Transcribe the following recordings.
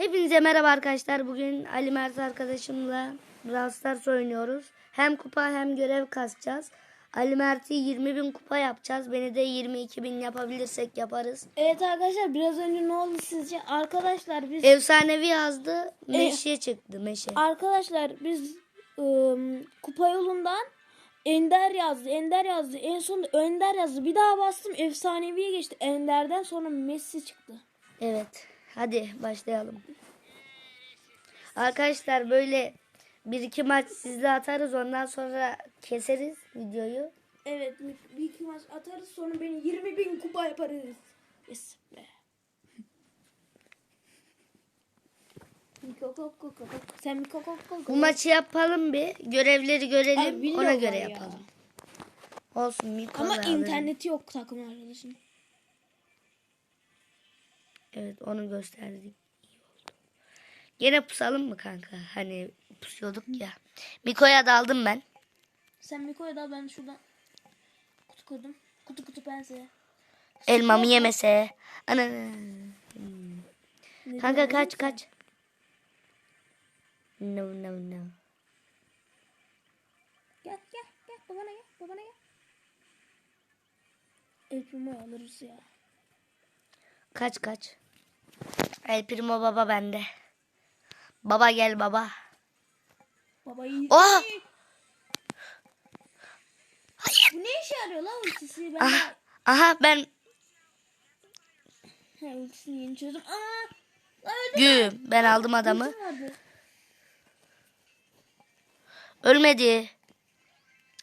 Hepinize merhaba arkadaşlar. Bugün Ali Mert arkadaşımla Brawl Stars oynuyoruz. Hem kupa hem görev kasacağız. Ali Mert'i 20 bin kupa yapacağız. Beni de 22 bin yapabilirsek yaparız. Evet arkadaşlar biraz önce ne oldu sizce? Arkadaşlar biz Efsanevi yazdı. Meşe çıktı. Meşe. arkadaşlar biz ım, kupa yolundan Ender yazdı. Ender yazdı. En sonunda Önder yazdı. Bir daha bastım efsaneviye geçti. Ender'den sonra Messi çıktı. Evet. Hadi başlayalım. Arkadaşlar böyle bir iki maç sizle atarız. Ondan sonra keseriz videoyu. Evet bir, iki maç atarız sonra beni 20 bin kupa yaparız. Yes be. Sen Bu maçı yapalım bir. Görevleri görelim. Video Ona göre ya. yapalım. Olsun. Mikro Ama interneti yok takım arkadaşım. Evet onu gösterdik. İyi oldu. Gene pusalım mı kanka? Hani pusuyorduk ya. Miko'ya daldım ben. Sen Miko'ya da ben şuradan kutu kurdum. Kutu kutu pense. Elmamı yemese. Ana. Kanka kaç kaç. No no no. Gel gel gel babana gel babana gel. El Primo'yu alırız ya. Kaç kaç. El Primo baba bende. Baba gel baba. Baba iyi. Oha! Bu ne işe yarıyor lan ultisi? Ben Aha, daha... aha ben He, ultisini yeni çözdüm. Aa! Güm. Ben aldım adamı. Ölmedi.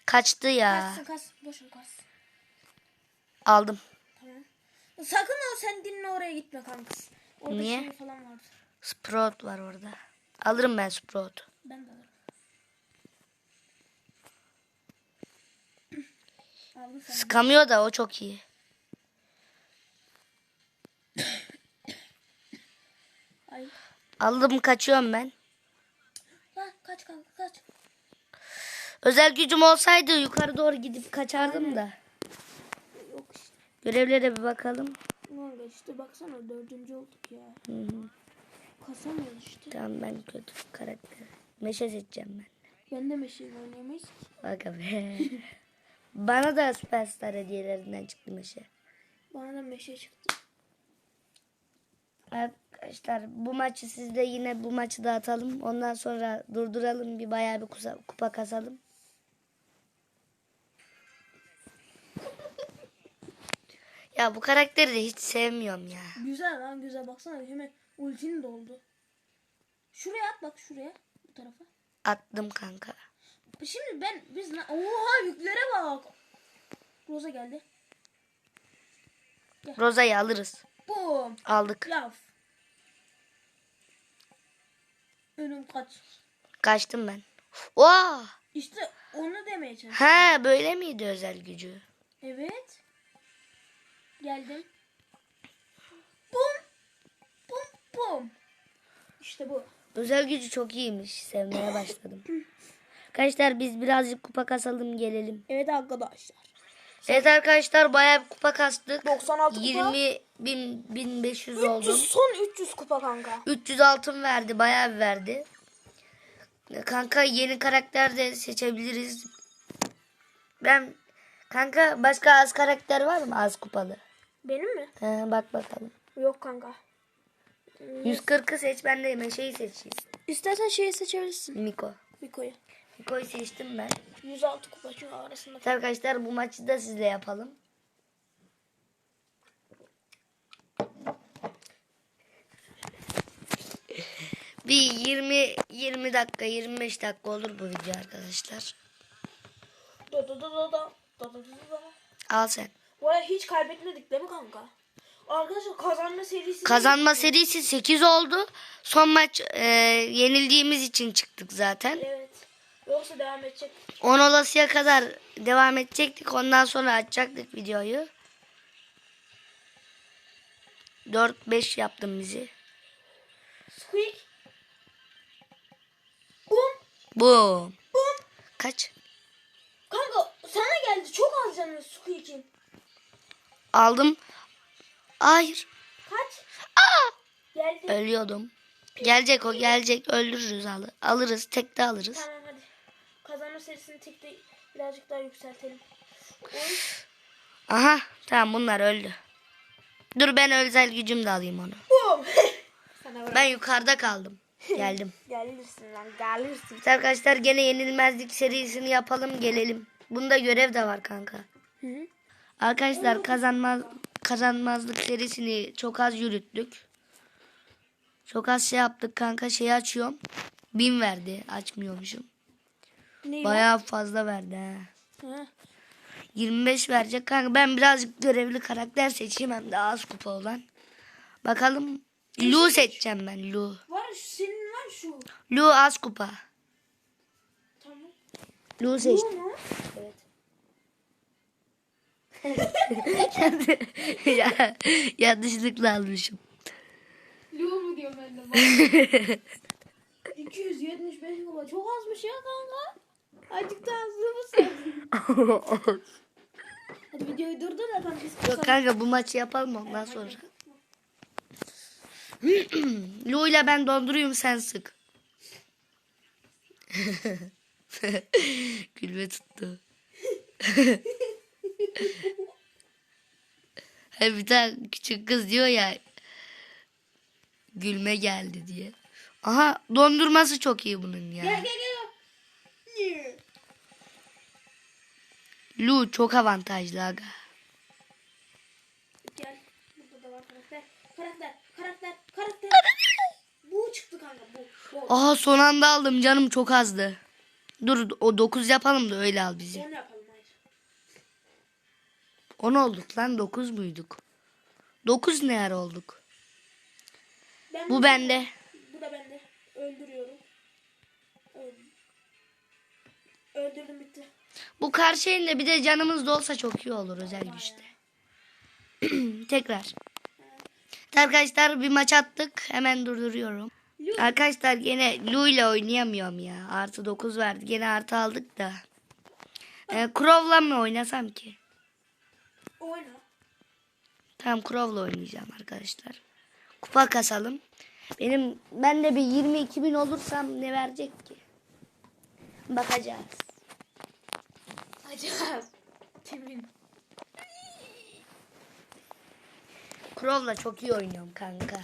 Kaçtı ya. Kaçsın kaçsın. Boşun kaçsın. Aldım. Tamam. Sakın o sen dinle oraya gitme kankası. Orada Niye? şey falan vardır. Sprout var orada. Alırım ben Sprout'u. Ben de alırım. Aldın sen. Sıkamıyor da o çok iyi. Ay. Aldım kaçıyorum ben. Lan kaç kanka kaç. Özel gücüm olsaydı yukarı doğru gidip kaçardım da. Yok işte. Görevlere bir bakalım. Kanka işte baksana dördüncü olduk ya. Hı hı. Kasamıyoruz işte. Tamam ben kötü karakter. Meşe seçeceğim ben. Ben de meşeyle oynayamayız ki. Bak be. Bana da Superstar hediyelerinden çıktı meşe. Bana da meşe çıktı. Arkadaşlar bu maçı sizde yine bu maçı da atalım. Ondan sonra durduralım bir bayağı bir kusa- kupa kasalım. Ya bu karakteri de hiç sevmiyorum ya. Güzel lan güzel baksana hemen ultini doldu. Şuraya at bak şuraya bu tarafa. Attım kanka. Şimdi ben biz oha yüklere bak. Roza geldi. Roza'yı alırız. Boom. Aldık. Laf. Önüm kaç. Kaçtım ben. Oha! İşte onu demeye çalışıyorum. Ha böyle miydi özel gücü? Evet. Geldim. Bum. Bum bum. İşte bu. Özel gücü çok iyiymiş. Sevmeye başladım. Arkadaşlar biz birazcık kupa kasalım gelelim. Evet arkadaşlar. Evet arkadaşlar bayağı bir kupa kastık. 96 kupa. 20 bin, 1500 oldum. 300 son 300 kupa kanka. 300 altın verdi. Bayağı bir verdi. Kanka yeni karakter de seçebiliriz. Ben kanka başka az karakter var mı az kupalı? Benim mi? He, bak bakalım. Yok kanka. 140'ı seç ben de Meşe'yi seçeyim. İstersen şeyi seçebilirsin. Miko. Miko'yu. Miko'yu seçtim ben. 106 kupa çünkü arasında. Evet arkadaşlar bu maçı da sizle yapalım. Bir 20 20 dakika 25 dakika olur bu video arkadaşlar. Da da da da da. Da da da da. Al sen. Bu arada hiç kaybetmedik değil mi kanka? Arkadaşlar kazanma serisi. Kazanma serisi 8 oldu. Son maç e, yenildiğimiz için çıktık zaten. Evet. Yoksa devam edecek. 10 olasıya kadar devam edecektik. Ondan sonra açacaktık videoyu. 4-5 yaptım bizi. Squeak. Bum. Boom. Bum. Kaç? Kanka sana geldi. Çok az canı Squeak'in. Aldım. Hayır. Kaç? Aa! Geldi. Ölüyordum. Gelecek o gelecek öldürürüz al alırız tek de alırız. Tamam hadi. Kazanma serisini tek de birazcık daha yükseltelim. Oy. Aha tamam bunlar öldü. Dur ben özel gücüm de alayım onu. Ben yukarıda kaldım. Geldim. Gelirsin lan gelirsin. Evet arkadaşlar gene yenilmezlik serisini yapalım gelelim. Bunda görev de var kanka. Hı hı. Arkadaşlar kazanmaz kazanmazlık serisini çok az yürüttük. Çok az şey yaptık kanka şeyi açıyorum. Bin verdi açmıyormuşum. Ne Bayağı fazla verdi. Ha. 25 verecek kanka. Ben birazcık görevli karakter seçeyim hem de az kupa olan. Bakalım. Lu seçeceğim ben Lu. Var senin var şu. Lu az kupa. Tamam. Lu seçtim. mu? Ya, yanlışlıkla almışım. Lu mu diyorum ben de. 275 baba çok azmış ya kanka. Azıcık daha hızlı mısın? Hadi videoyu durdur da kanka. Yok kanka bu maçı yapalım ondan sonra. Lu ile ben donduruyum sen sık. Gülme tuttu. Bir tane küçük kız diyor ya gülme geldi diye. Aha dondurması çok iyi bunun ya. Gel gel gel. Lu çok avantajlı aga. Gel. Burada da var karakter. Karakter. Karakter. Karakter. Bu çıktı kanka bu. bu. Aha son anda aldım canım çok azdı. Dur o 9 yapalım da öyle al bizi. Onu yapalım. 10 olduk lan 9 muyduk? 9 ne ara olduk? Ben Bu bende. Bu da bende. Öldürüyorum. Öldüm. Öldürdüm bitti. Bu karşı elinde bir de canımız da olsa çok iyi olur özel güçte. Tekrar. Evet Arkadaşlar bir maç attık. Hemen durduruyorum. Lu. Arkadaşlar gene Lu ile oynayamıyorum ya. Artı 9 verdi. Gene artı aldık da. Ee, Crow'la mı oynasam ki? Oyna. Tamam Crow'la oynayacağım arkadaşlar. Kupa kasalım. Benim ben de bir 22 bin olursam ne verecek ki? Bakacağız. Acayip. Kimin? Crow'la çok iyi oynuyorum kanka.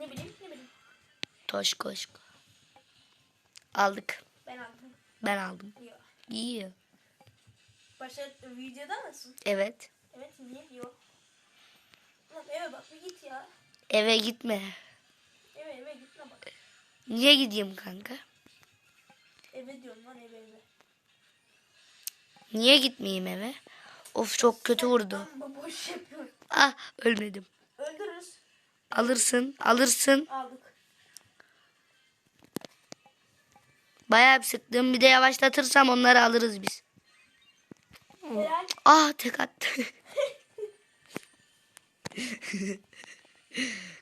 Ne bileyim ne bileyim. Toş koş. Aldık. Ben aldım. Ben aldım. Yok. İyi. Başka videoda mısın? Evet. Evet niye yok. Lan eve bak bir git ya. Eve gitme. Eve eve gitme bak. Niye gideyim kanka? Eve diyorum lan eve eve. Niye gitmeyeyim eve? Of çok kötü vurdu. Boş yapıyorum. Ah ölmedim. Öldürürüz. Alırsın. Alırsın. Aldık. Bayağı bir sıktım. Bir de yavaşlatırsam onları alırız biz. Helal. Ah tek attı.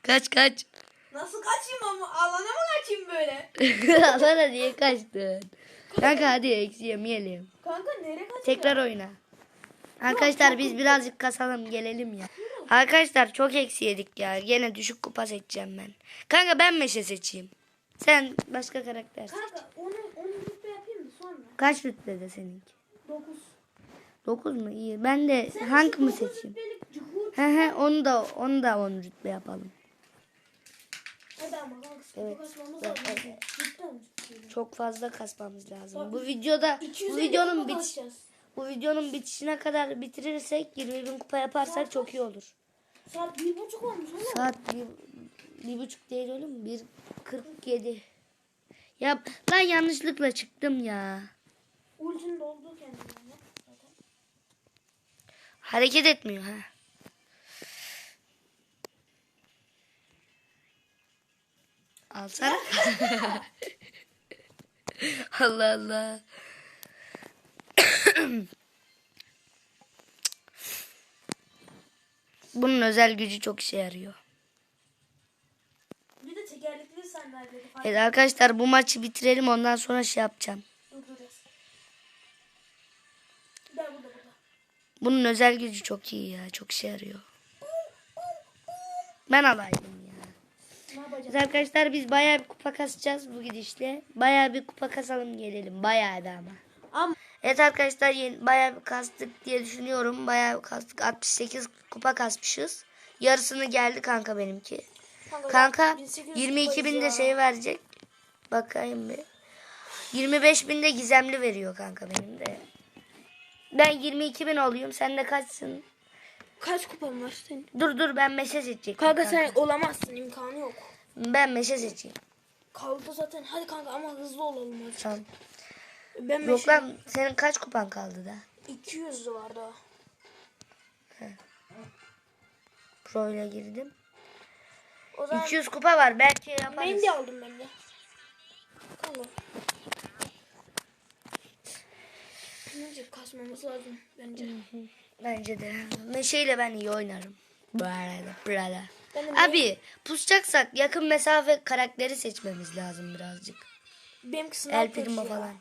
kaç kaç. Nasıl kaçayım ama alana mı kaçayım böyle? Alana niye kaçtın? Kanka hadi eksi yemeyelim. Kanka nereye kaçayım? Tekrar oyna. Arkadaşlar biz birazcık kasalım gelelim ya. Arkadaşlar çok eksi yedik ya. Gene düşük kupa seçeceğim ben. Kanka ben meşe seçeyim. Sen başka karakter. seç. Kanka onu onu rütbe yapayım mı sonra? Kaç rütbede seninki? 9. 9 mu? İyi. Ben de hangi mı seçeyim? He he onu da onu da 10 rütbe yapalım. Evet. Çok fazla kasmamız lazım. Bu videoda bu 250 videonun bit bu videonun bitişine kadar bitirirsek 20 bin kupa yaparsak çok iyi olur. Saat bir buçuk olmuş oğlum. Saat bir, bir buçuk değil oğlum. Bir kırk yedi. Ya lan yanlışlıkla çıktım ya. Ultin doldu kendine. Hareket etmiyor ha. Alsana. Allah Allah. Bunun özel gücü çok işe yarıyor. Bir de tekerlekli sandalyede falan Evet arkadaşlar bu maçı bitirelim ondan sonra şey yapacağım. Bunun özel gücü çok iyi ya. Çok işe yarıyor. Ben alaydım ya. Arkadaşlar biz bayağı bir kupa kasacağız bu gidişle. Bayağı bir kupa kasalım gelelim. Bayağı da ama. Ama Evet arkadaşlar yeni, bayağı bir kastık diye düşünüyorum. Bayağı bir kastık. 68 kupa kasmışız. Yarısını geldi kanka benimki. kanka, Kanka 1800 22 bin de şey verecek. Bakayım bir. 25 bin de gizemli veriyor kanka benim de. Ben 22 bin oluyorum. Sen de kaçsın? Kaç kupan var senin? Dur dur ben meşe seçecektim. Kanka sen olamazsın imkanı yok. Ben meşe seçeyim. Kaldı zaten. Hadi kanka ama hızlı olalım hadi. Tamam. Ben Yok meşe- lan senin kaç kupan kaldı da? 200 var daha. Pro ile girdim. O zaman 200 kupa var. Belki yaparız. Mendi aldım ben de. Kanka. Önce kasmamız lazım bence. Bence de. Meşeyle ben iyi oynarım. Bu arada. Burada. Abi pusacaksak yakın mesafe karakteri seçmemiz lazım birazcık. Benimkisi El Naruto Primo ya. falan.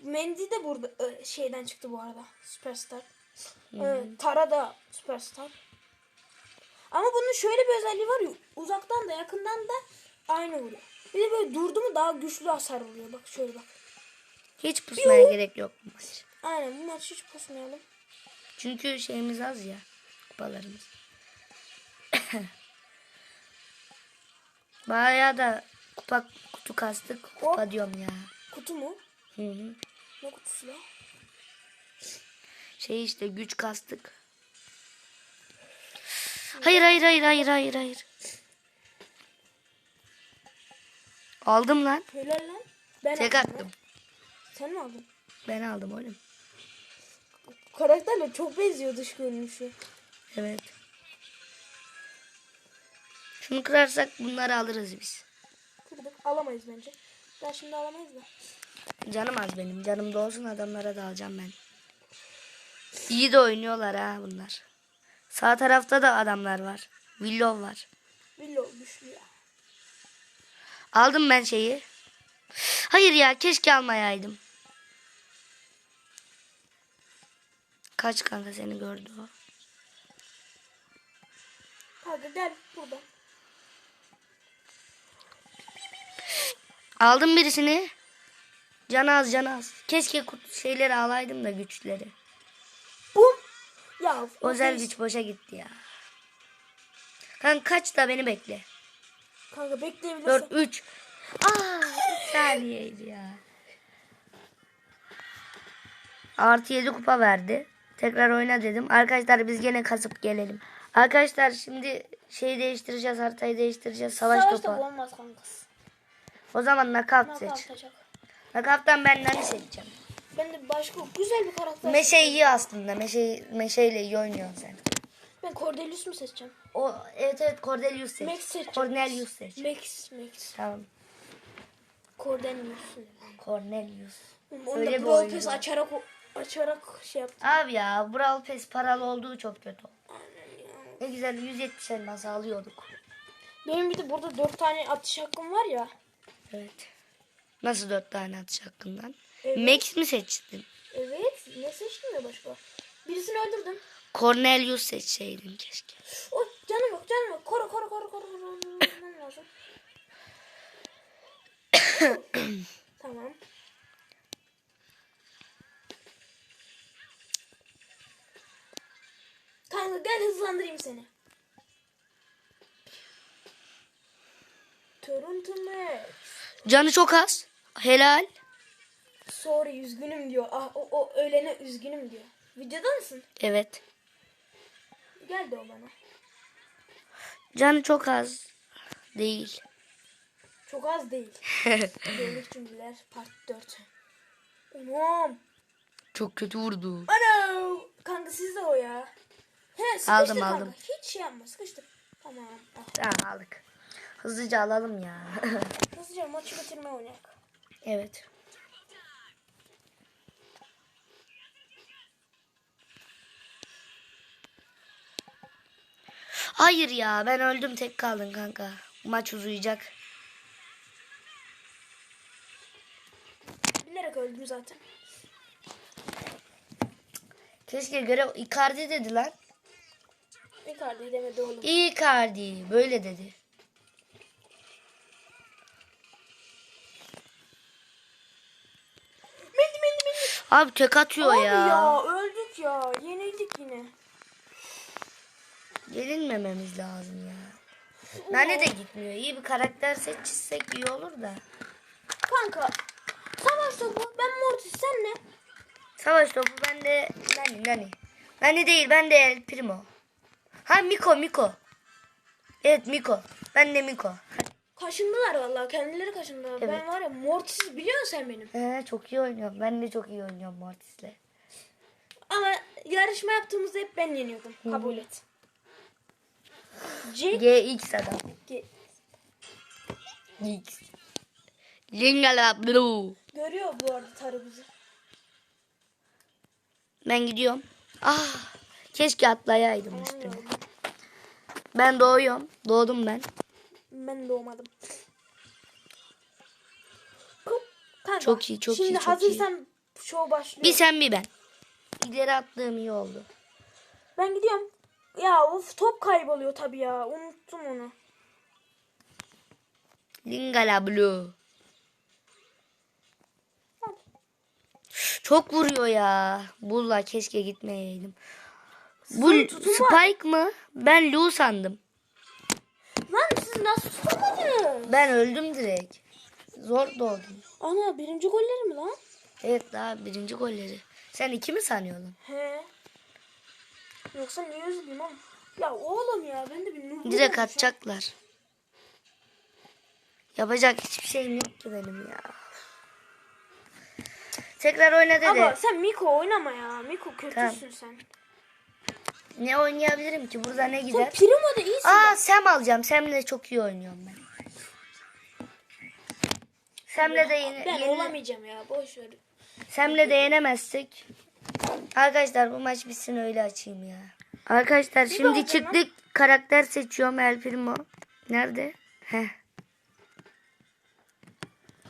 Mendi de burada e, şeyden çıktı bu arada. Superstar. E, Tara da Superstar. Ama bunun şöyle bir özelliği var ya. Uzaktan da yakından da aynı vuruyor. Bir de böyle durdu mu daha güçlü hasar vuruyor. Bak şöyle bak. Hiç pusmaya gerek yok bu maç. Aynen bu maçı hiç pusmayalım. Çünkü şeyimiz az ya. Kupalarımız. Bayağı da kupa kutu kastık. Kupa diyorum ya. Kutu mu? Hı hı. Ne kutusu la? Şey işte güç kastık. Hayır hayır hayır hayır hayır hayır. Aldım lan. Helal lan. Ben Tek aldım lan. attım. Sen mi aldın? Ben aldım oğlum. Karakterle çok benziyor dış görünüşü. Evet. Şunu kırarsak bunları alırız biz. Kırdık. Alamayız bence. Daha şimdi alamayız da. Canım az benim. Canım da olsun adamlara da alacağım ben. İyi de oynuyorlar ha bunlar. Sağ tarafta da adamlar var. Willow var. Willow güçlü ya. Aldım ben şeyi. Hayır ya keşke almayaydım. Kaç kanka seni gördü o. Hadi gel burada. Aldım birisini. Can az can az. Keşke şeyleri alaydım da güçleri. Bum. Ya. Özel güç boşa gitti ya. Kanka kaç da beni bekle. Kanka bekleyebilirsin. 4 3. Aa, 3 saniyeydi ya. Artı 7 kupa verdi. Tekrar oyna dedim. Arkadaşlar biz gene kasıp gelelim. Arkadaşlar şimdi şeyi değiştireceğiz. Haritayı değiştireceğiz. Savaş, Savaş topu. topu olmaz kanka. O zaman Ne seç. Knockout'tan ben Nani seçeceğim. Ben de başka güzel bir karakter. Meşe iyi aslında. Meşe, meşeyle iyi oynuyorsun sen. Ben Cordelius mu seçeceğim? O evet evet Cordelius seç. Max seçeceğim. Cornelius seç. Max. Max. Tamam. Cordelius. Cornelius. Onu Öyle da bir Brawl Pass açarak açarak şey yaptım. Abi ya Brawl Pass paralı olduğu çok kötü. Ne güzel 170 elmas alıyorduk. Benim bir de burada dört tane atış hakkım var ya. Evet. Nasıl dört tane atış hakkından? Evet. Max mi seçtin? Evet. Ne seçtim ya başka? Birisini öldürdüm. Cornelius seçseydin keşke. O canım yok canım yok. Koru koru koru koru. koru. Lazım. tamam. Kanka gel hızlandırayım seni. Toronto Max. Canı çok az. Helal. Sorry üzgünüm diyor. Ah o, o ölene üzgünüm diyor. Videoda mısın? Evet. Gel de o bana. Canı çok az. Değil. Çok az değil. Delilik cümleler part 4. Anam. çok kötü vurdu. Ana. Kanka sizde o ya. He Aldım, kanka. aldım. Hiç şey yapma sıkıştır. Tamam. Tamam aldık. Hızlıca alalım ya. Hızlıca maçı bitirme oynayak. evet. Hayır ya ben öldüm tek kaldın kanka. Maç uzayacak. Bilerek öldüm zaten. Keşke görev Icardi dedi lan. Icardi demedi oğlum. Icardi böyle dedi. Mendi mendi mendi. Abi tek atıyor Abi ya. ya öldük ya. Yenildik yine. Yenilmememiz lazım ya. Nane de gitmiyor. İyi bir karakter seçsek iyi olur da. Kanka savaş topu ben Mortis sen ne? Savaş topu ben de Nani Nani. Nani değil ben de El Primo. Ha Miko Miko. Evet Miko. Ben de Miko. Kaşındılar vallahi kendileri kaşındılar. Ben Evet. var ya Mortis'i biliyorsun sen benim. Ee, çok iyi oynuyorum. Ben de çok iyi oynuyorum Mortis'le. Ama yarışma yaptığımızda hep ben yeniyordum. Kabul et. Jack GX adam. Ge- X. Lingala Blue. görüyor bu arada Tarı bizi. Ben gidiyorum. Ah, keşke atlayaydım üstüne. Ben doğuyorum. Doğdum ben. Ben doğmadım. Kanka, Çok iyi, çok Şimdi iyi, çok hazırsan show başlıyor. Bir sen bir ben. İleri attığım iyi oldu. Ben gidiyorum. Ya of top kayboluyor tabii ya. Unuttum onu. Lingala Blue. Çok vuruyor ya. Bulla keşke gitmeyeydim. Bu. Spike mı? Ben Lu sandım. Lan siz nasıl tutamadınız? Ben öldüm direkt. Zor doğdum. Ana birinci golleri mi lan? Evet daha birinci golleri. Sen iki mi sanıyordun? He. Yoksa niye üzüleyim ama? Ya oğlum ya ben de bir Direkt atacaklar. Yapacak hiçbir şeyim yok ki benim ya. Tekrar oyna dedi. Ama sen Miko oynama ya. Miko kötüsün Tamam. sen. Ne oynayabilirim ki? Burada ne Sen gider? Primo da iyisin. Aa Sam alacağım. Sam'le çok iyi oynuyorum ben. Sam'le de yeni, ben yeni olamayacağım ya. Boş ver. Sam'le de yenemezsek. Arkadaşlar bu maç bitsin öyle açayım ya. Arkadaşlar şimdi bakalım. çıktık. Karakter seçiyorum El Primo. Nerede? Heh.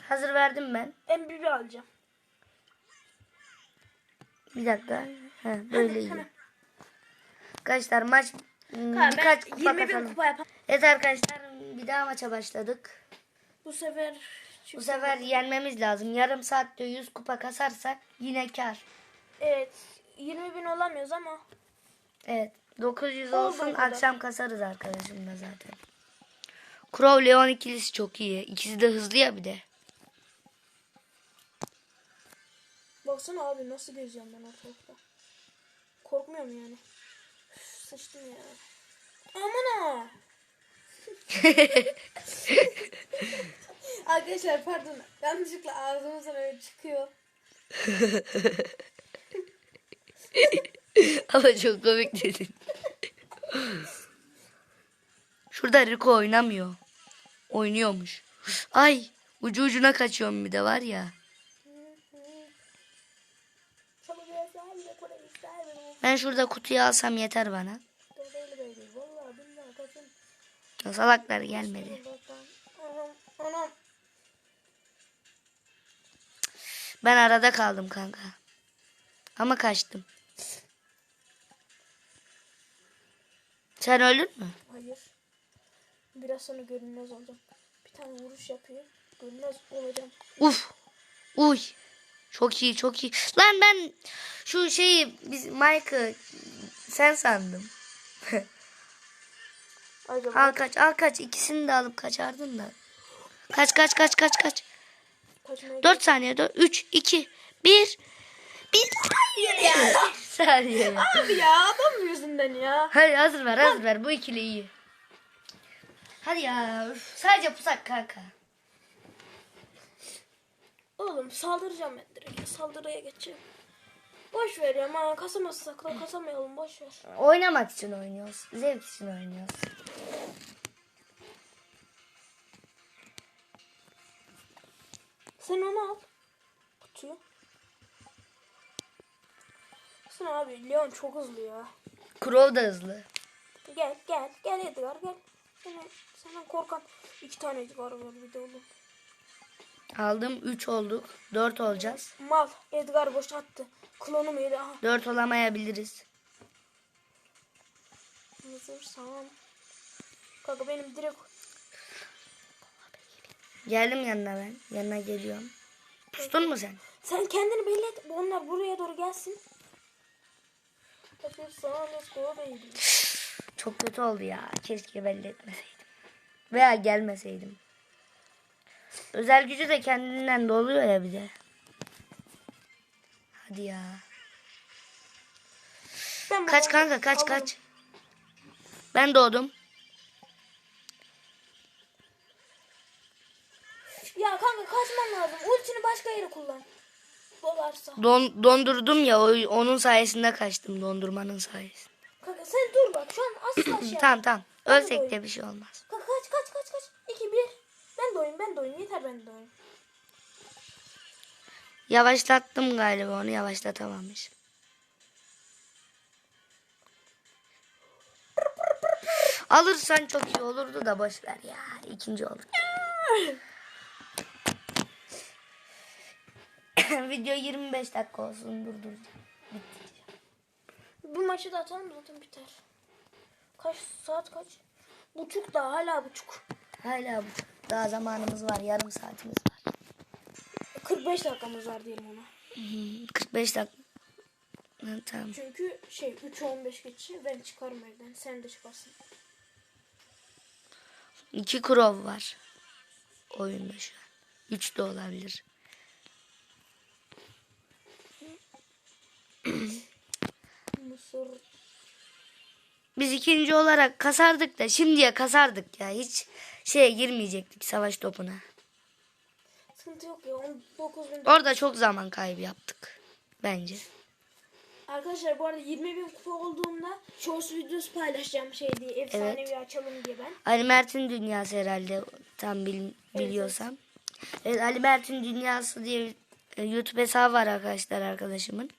Hazır verdim ben. MVP alacağım. Bir dakika. Heh, böyle iyi. Arkadaşlar maç hmm, Kanka birkaç kupa 20 bin katalım. kupa yapam. Evet arkadaşlar bir daha maça başladık. Bu sefer Bu sefer yenmemiz lazım. Yarım saatte 100 kupa kasarsak yine kar. evet 20 bin olamıyoruz ama Evet. 900 Oldu olsun kadar. akşam kasarız arkadaşımla zaten. Crow Leon ikilisi çok iyi. İkisi de hızlı ya bir de. baksana abi nasıl geziyorum ben ortalıkta. Korkmuyorum yani. Sıçtım ya. Aman ha. Arkadaşlar pardon yanlışlıkla ağzımızdan öyle çıkıyor. Ama çok komik dedin. Şurada Rico oynamıyor. Oynuyormuş. Ay ucu ucuna kaçıyorum bir de var ya. Ben şurada kutuyu alsam yeter bana. Salaklar gelmedi. Ben arada kaldım kanka. Ama kaçtım. Sen öldün mü? Hayır. Biraz sonra görünmez olacağım. Bir tane vuruş yapıyor. Görünmez olacağım. Uf. Uy. Çok iyi çok iyi. Lan ben şu şeyi biz Mike'ı sen sandım. Acaba al kaç al kaç ikisini de alıp kaçardın da. Kaç kaç kaç kaç kaç. kaçmaya 4 saniye 4 3 2 1 1 saniye ya. Saniye. Abi ya adam yüzünden ya. Hadi hazır ver hazır ver bu ikili iyi. Hadi ya üf, sadece pusak kanka. Oğlum saldıracağım ben direkt. Saldırıya geçeceğim. Boş ver ya ama kasamazsak da kasamayalım boş ver. Oynamak için oynuyoruz. Zevk için oynuyoruz. Sen onu al. Kutuyu. Sen abi Leon çok hızlı ya. Crow da hızlı. Gel gel gel Edgar gel. Sana, senden korkan iki tane Edgar var bir de oğlum. Aldım 3 olduk. 4 olacağız. Mal Edgar boş attı. Klonu muydu? Aha. 4 olamayabiliriz. Hazırsam. Kanka benim direkt Geldim yanına ben. Yanına geliyorum. Pustun mu sen? Sen kendini belli et. Onlar buraya doğru gelsin. Çok kötü oldu ya. Keşke belli etmeseydim. Veya gelmeseydim. Özel gücü de kendinden doluyor ya bir de. Hadi ya. Ben Kaç kanka kaç alırım. kaç. Ben doğdum. Ya kanka kaçman lazım. Ultini başka yere kullan. Dolarsa. Don, dondurdum ya o- onun sayesinde kaçtım dondurmanın sayesinde. Kanka sen dur bak. Şu an asla şey tamam tamam. Ölsek de bir şey olmaz. Kanka kaç kaç kaç kaç. 2 1. Ben de oyun ben de oyun. Yeter ben de oyun. Yavaşlattım galiba onu yavaşlatamamışım. Alırsan çok iyi olurdu da boş ver ya. İkinci olur. Video 25 dakika olsun dur dur. Bu maçı da atalım zaten biter. Kaç saat kaç? Buçuk daha hala buçuk. Hala bu- daha zamanımız var. Yarım saatimiz var. 45 dakikamız var diyelim ona. Hmm, 45 dakika. Ha, Tamam. Çünkü şey 3'e 15 geçiyor. Ben çıkarım evden. Sen de çıkarsın. İki krov var. Oyunda şu an. Üç de olabilir. Mısır. Biz ikinci olarak kasardık da şimdiye kasardık ya. Hiç şeye girmeyecektik savaş topuna. Sıkıntı yok ya. 19 bin. Orada çok zaman kaybı yaptık. Bence. Arkadaşlar bu arada 20 bin kupa olduğunda shorts videosu paylaşacağım şey diye. Efsanevi açalım diye ben. Ali Mert'in dünyası herhalde tam bil- biliyorsam. Evet, Ali Mert'in dünyası diye e, YouTube hesabı var arkadaşlar arkadaşımın.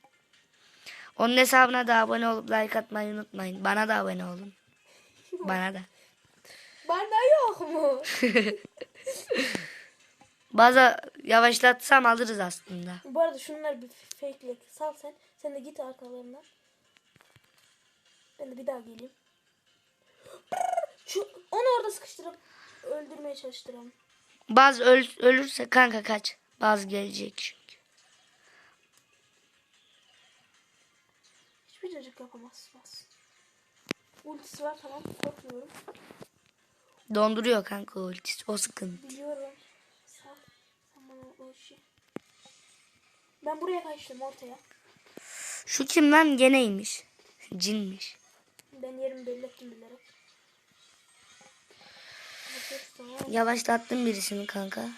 Onun hesabına da abone olup like atmayı unutmayın. Bana da abone olun. Bana da. Bende yok mu? Bazı yavaşlatsam alırız aslında. bu arada şunlar bir fake'lik. Sal sen. Sen de git arkalarından. Ben de bir daha geleyim. Şu, onu orada sıkıştırıp öldürmeye çalıştıralım. Bazı öl- ölürse kanka kaç. Bazı gelecek çünkü. Hiçbir cacık yapamazsınız. Ultisi var tamam korkmuyorum. Donduruyor kanka o ultisi. O sıkıntı. Biliyorum. Sağ. Sen bana o işi. Ben buraya kaçtım ortaya. Şu kim lan geneymiş. Cinmiş. Ben yerimi belli ettim bilerek. Yavaşlattım birisini kanka.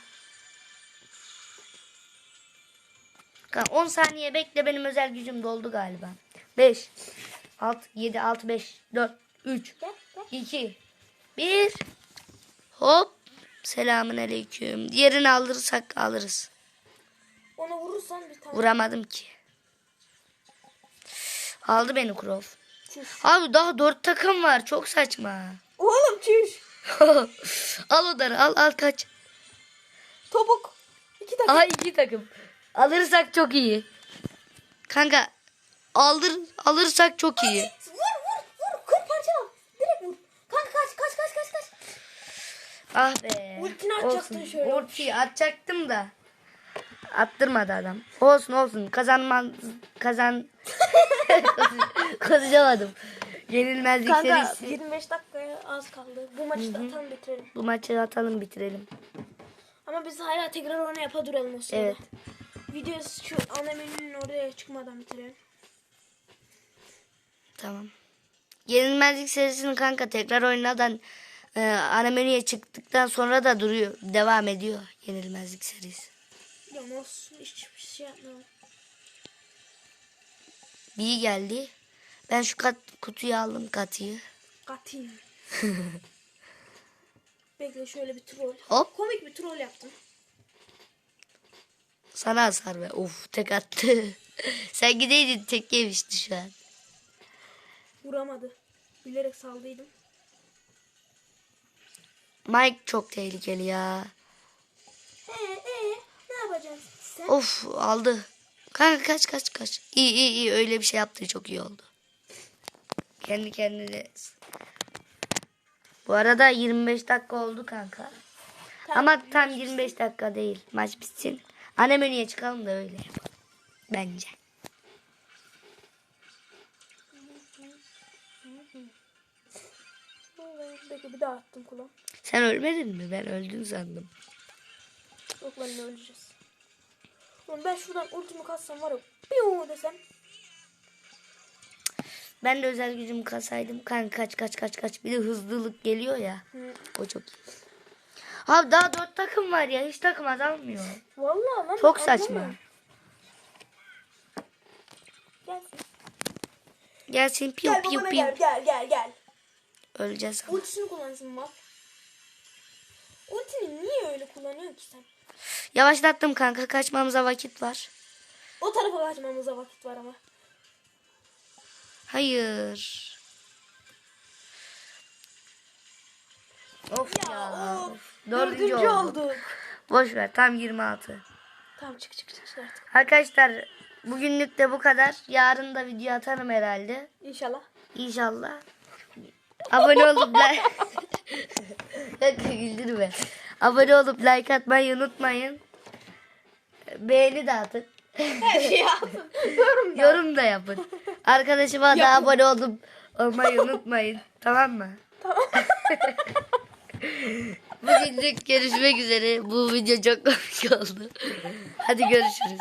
Kanka 10 saniye bekle benim özel gücüm doldu galiba. 5 6 7 6 5 4 3 Gel gel. 2 1 Hop. Selamun aleyküm. Diğerini alırsak alırız. Ona vurursan bir tane. Vuramadım ki. Aldı beni. Çüş. Abi daha dört takım var. Çok saçma. Oğlum çüş. al odarı al al kaç. Topuk. İki dakika. Aha iki takım. Alırsak çok iyi. Kanka aldır alırsak çok iyi. Vur. Kır parçala. Direkt vur. Kanka kaç kaç kaç kaç kaç. Ah be. Ultini atacaktın Olsun. şöyle. Ultiyi atacaktım da. Attırmadı adam. Olsun olsun. Kazanmaz kazan kazanamadım. Yenilmezlik Kanka serisi. 25 dakikaya az kaldı. Bu maçı da atalım bitirelim. Bu maçı atalım bitirelim. Ama biz hala tekrar ona yapa duralım o sırada. Evet. Videoyu şu ana menünün oraya çıkmadan bitirelim. Tamam. Yenilmezlik serisini kanka tekrar oynadan e, ana menüye çıktıktan sonra da duruyor. Devam ediyor yenilmezlik serisi. Ya olsun hiçbir şey yapmıyorum. Bir geldi. Ben şu kat, kutuyu aldım katıyı. Katıyım. Bekle şöyle bir troll. Hop. Komik bir troll yaptım. Sana hasar ver. Of tek attı. Sen gideydin tek yemişti şu an. Vuramadı. Bilerek saldıydım. Mike çok tehlikeli ya. Ee ee ne yapacaksın sen? Of aldı. Kanka kaç kaç kaç. İyi iyi iyi öyle bir şey yaptı çok iyi oldu. Kendi kendine. Bu arada 25 dakika oldu kanka. Ama tam 25 dakika değil. Maç bitsin. Ana menüye çıkalım da öyle yapalım. Bence. Bir daha attım kula. Sen ölmedin mi? Ben öldün sandım. Yok ne öleceğiz. Oğlum ben şuradan ultimi kassam var ya. Piyo desem. Ben de özel gücümü kasaydım. Kanka kaç kaç kaç kaç. Bir de hızlılık geliyor ya. Hı. O çok iyi. Abi daha dört takım var ya. Hiç takım azalmıyor. Vallahi lan. Çok saçma. Gelsin. Gelsin piu Gel babana piu. gel gel gel gel. Öleceğiz ama. Ultisini kullansın mal. Ultini niye öyle kullanıyorsun ki sen? Yavaşlattım kanka. Kaçmamıza vakit var. O tarafa kaçmamıza vakit var ama. Hayır. Of ya. of. Dördüncü, Dördüncü olduk. olduk. Boş ver. Tam 26. Tamam çık çık çık çık artık. Arkadaşlar bugünlük de bu kadar. Yarın da video atarım herhalde. İnşallah. İnşallah. Abone olup like... Güldürme. Abone olup like atmayı unutmayın. Beğeni de atın. Her şeyi yapın. Yorum. Yorum da yapın. Arkadaşıma da abone olup olmayı unutmayın. Tamam mı? Tamam. Bugünlük görüşmek üzere. Bu video çok komik oldu. Hadi görüşürüz.